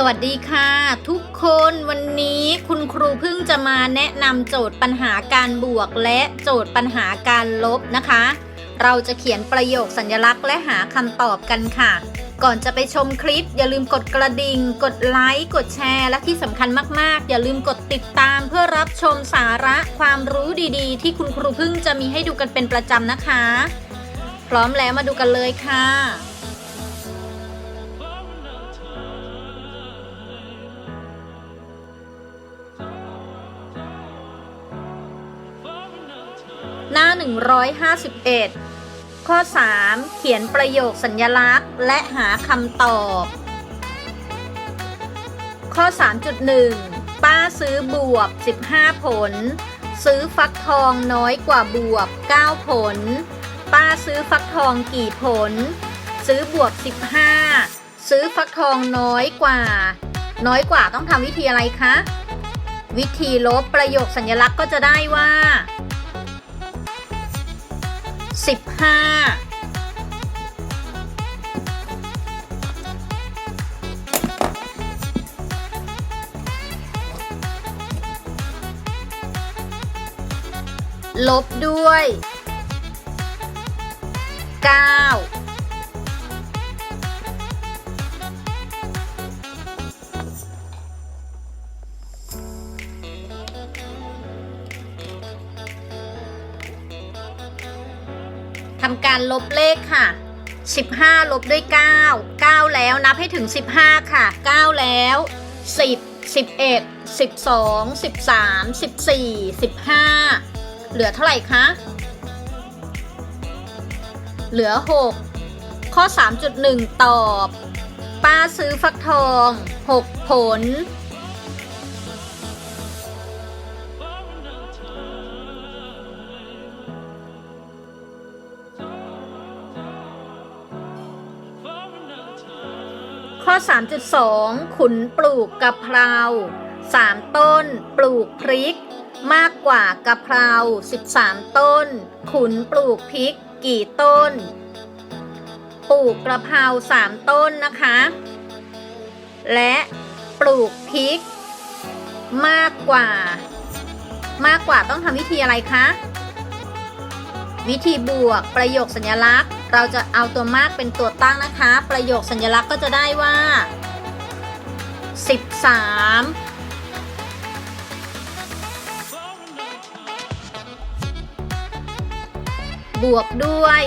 สวัสดีค่ะ ทุกคนวันนี้คุณครูเพิ่งจะมาแนะนำโจทย์ปัญหาการบวกและโจทย์ปัญหาการลบนะคะ เราจะเขียนประโยคสัญลักษณ์และหาคำตอบกันค่ะ ก่อนจะไปชมคลิป อย่าลืมกดกระดิ่ง กดไลค์กดแชร์ และที่สำคัญมากๆ อย่าลืมกดติดตามเพื่อรับชมสาระความรู้ดีๆ ที่คุณครูเพิ่งจะมีให้ดูกันเป็นประจำนะคะ พร้อมแล้วมาดูกันเลยค่ะ 151 ข้อ 3 เขียนประโยคสัญญลักษณ์ และหาคำตอบ ข้อ 3.1 ป้าซื้อบวบ 15 ผล ซื้อฟักทองน้อยกว่าบวบ 9 ผล ป้าซื้อฟักทองกี่ผล ซื้อบวบ 15 ซื้อฟักทองน้อยกว่า น้อยกว่าต้องทำวิธีอะไรคะวิธีลบประโยคสัญลักษณ์ก็จะได้ว่า สิบห้าลบด้วยเก้า ทำการลบเลขค่ะ 15 ลบด้วย 9 9 แล้วนับให้ถึง 15 ค่ะ 9 แล้ว 10 11 12 13 14 15 เหลือเท่าไหร่คะ เหลือ 6 ข้อ 3.1 ตอบ ป้าซื้อฟักทอง 6 ผล ข้อ 3.2 ขุนปลูกกะเพรา3 ต้น ปลูกพริก มากกว่ากะเพรา 13 ต้น ขุนปลูกพริกกี่ต้น ปลูกกะเพรา 3 ต้นนะคะ และปลูกพริก มากกว่า มากกว่าต้องทำวิธีอะไรคะ วิธีบวกประโยคสัญลักษณ์ เราจะเอาตัวมากเป็นตัวตั้งนะคะ ประโยคสัญลักษณ์ก็จะได้ว่า 13บวกด้วย 3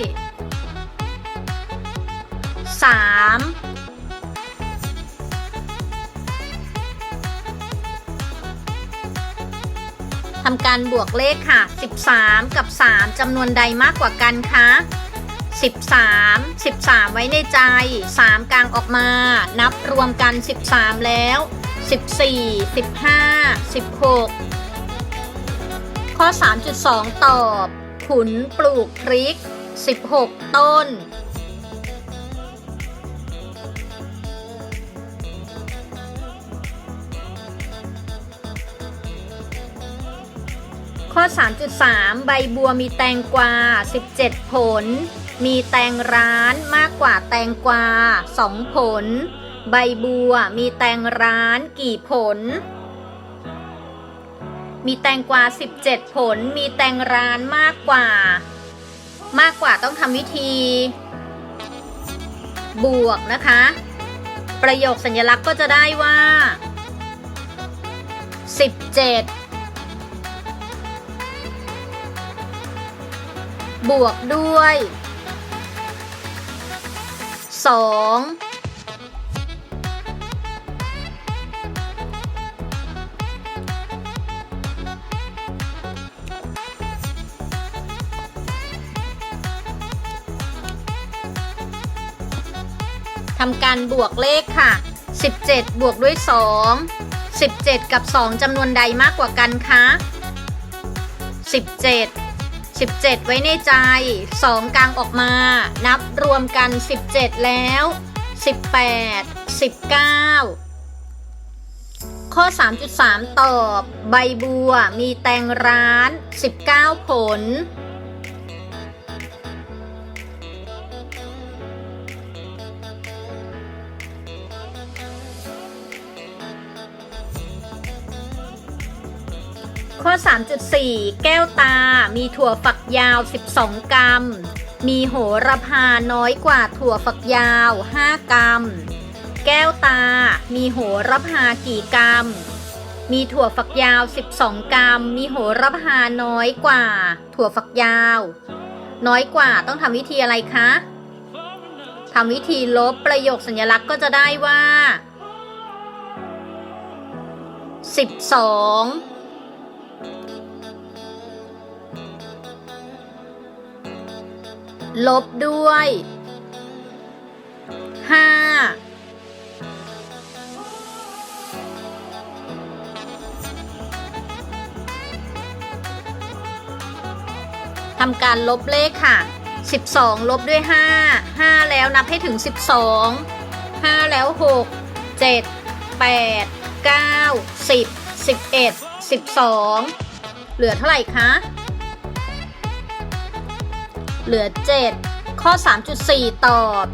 ทำการบวกเลขค่ะ 13 กับ 3จำนวนใดมากกว่ากันคะ 13 13 ไว้ในใจ 3 กลางออกมา นับรวมกัน 13 แล้ว 14 15 16 ข้อ 3.2 ตอบ ขุนปลูกพริก 16 ต้น ข้อ 3.3 ใบบัวมีแตงกวา 17 ผล มีแตงร้านมากกว่าแตงกวา2ผล ใบบัว มีแตงร้านกี่ผล มีแตงกวา 17 ผล มีแตงร้านมากกว่า มากกว่าต้องทำวิธี บวกนะคะ ประโยคสัญลักษณ์ก็จะได้ว่า 17บวกด้วย 2ทำการบวกเลขค่ะ 17 บวกด้วย 2 17 กับ 2จำนวนใดมากกว่ากันคะ17 17 ไว้ในใจ 2 กลางออกมา นับรวมกัน 17 แล้ว 18 19 ข้อ 3.3 ตอบ ใบบัวมีแตงร้าน 19 ผล ข้อ 3.4 แก้วตา มีถั่วฝักยาว 12 กรัม มีโหระพาน้อยกว่าถั่วฝักยาว 5 กรัม แก้วตา มีโหระพากี่กรัม มีถั่วฝักยาว 12 กรัม มีโหระพาน้อยกว่า ถั่วฝักยาว น้อยกว่าต้องทำวิธีอะไรคะทำวิธีลบประโยคสัญลักษณ์ก็จะได้ว่า 12 ลบด้วยห้าทำการลบเลขค่ะ 12 ลบด้วย 5 5 แล้วนับให้ถึง 12 5 แล้ว 6 7 8 9 10 11 12 เหลือเท่าไหร่คะ เหลือ 7 ข้อ 3.4 ตอบ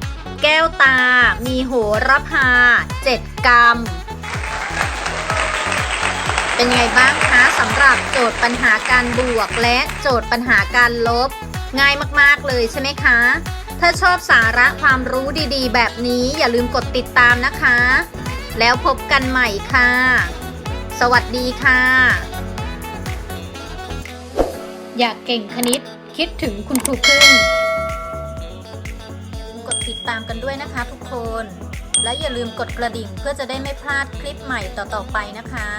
แก้วตา มีโหระพา 7 กรัม เป็นไงบ้างคะสำหรับโจทย์ปัญหาการบวกและโจทย์ปัญหาการลบ ง่ายมากๆเลยใช่ไหมคะ ถ้าชอบสาระความรู้ดีๆ แบบนี้อย่าลืมกดติดตามนะคะ แล้วพบกันใหม่ค่ะ สวัสดีค่ะอยากเก่งคณิต คิดถึงคุณครูพึ่งกดติดตามกันด้วยนะคะทุกคน และอย่าลืมกดกระดิ่งเพื่อจะได้ไม่พลาดคลิปใหม่ต่อๆไปนะคะ